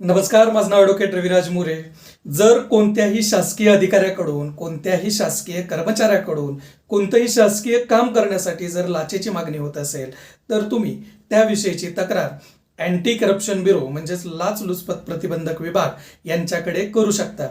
नमस्कार माझं नाव ॲडव्होकेट रविराज मोरे. जर कोणत्याही शासकीय अधिकाऱ्याकडून कोणत्याही शासकीय कर्मचाऱ्याकडून कोणतंही शासकीय काम करण्यासाठी जर लाचेची मागणी होत असेल तर तुम्ही त्याविषयीची तक्रार अँटी करप्शन ब्युरो म्हणजेच लाचलुचपत प्रतिबंधक विभाग यांच्याकडे करू शकता.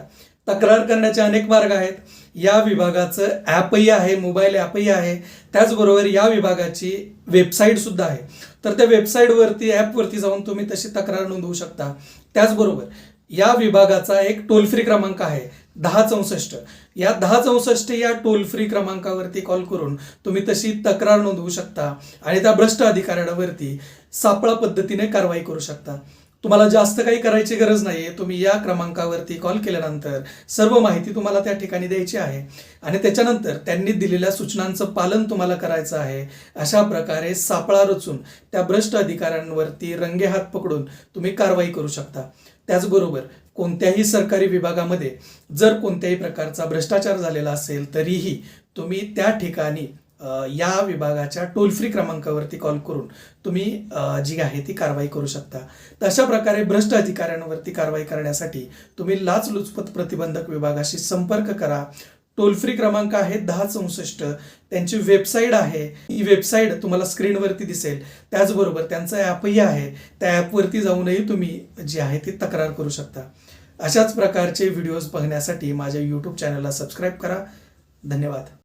तक्रार करण्याचे अनेक मार्ग आहेत. या विभागाचं ॲपही आहे मोबाईल ॲपही आहे. त्याचबरोबर या विभागाची वेबसाईट सुद्धा आहे. तर त्या वेबसाईटवरती ॲपवरती जाऊन तुम्ही तशी तक्रार नोंदवू शकता. त्याचबरोबर या विभागाचा एक टोल फ्री क्रमांक आहे दहा चौसष्ट. या दहा चौसष्ट या टोल फ्री क्रमांकावरती कॉल करून तुम्ही तशी तक्रार नोंदवू शकता आणि त्या भ्रष्ट अधिकाऱ्यांवरती सापळा पद्धतीने कारवाई करू शकता. तुम्हाला जास्त काही करायची गरज नाही आहे तुम्ही या क्रमांकावरती कॉल केल्यानंतर सर्व माहिती तुम्हाला त्या ठिकाणी द्यायची आहे. आणि त्याच्यानंतर त्यांनी दिलेल्या सूचनांचं पालन तुम्हाला करायचं आहे. अशा प्रकारे सापळा रचून त्या भ्रष्ट अधिकाऱ्यांवरती रंगेहात पकडून तुम्ही कारवाई करू शकता. त्याचबरोबर कोणत्याही सरकारी विभागामध्ये जर कोणत्याही प्रकारचा भ्रष्टाचार झालेला असेल तरीही तुम्ही त्या ठिकाणी या विभागाच्या टोल फ्री क्रमांकावरती कॉल करून तुम्ही जी आहे ती कारवाई करू शकता. तर अशा प्रकारे भ्रष्ट अधिकाऱ्यांवरती कारवाई करण्यासाठी तुम्ही लाचलुचपत प्रतिबंधक विभागाशी संपर्क करा. टोल फ्री क्रमांक आहे दहा चौसष्ट. त्यांची वेबसाईट आहे. ही वेबसाईट तुम्हाला स्क्रीनवरती दिसेल. त्याचबरोबर त्यांचं ॲपही आहे. त्या ॲपवरती जाऊनही तुम्ही जी आहे ती तक्रार करू शकता. अशाच प्रकारचे व्हिडिओज बघण्यासाठी माझ्या यूट्यूब चॅनलला सबस्क्राईब करा. धन्यवाद.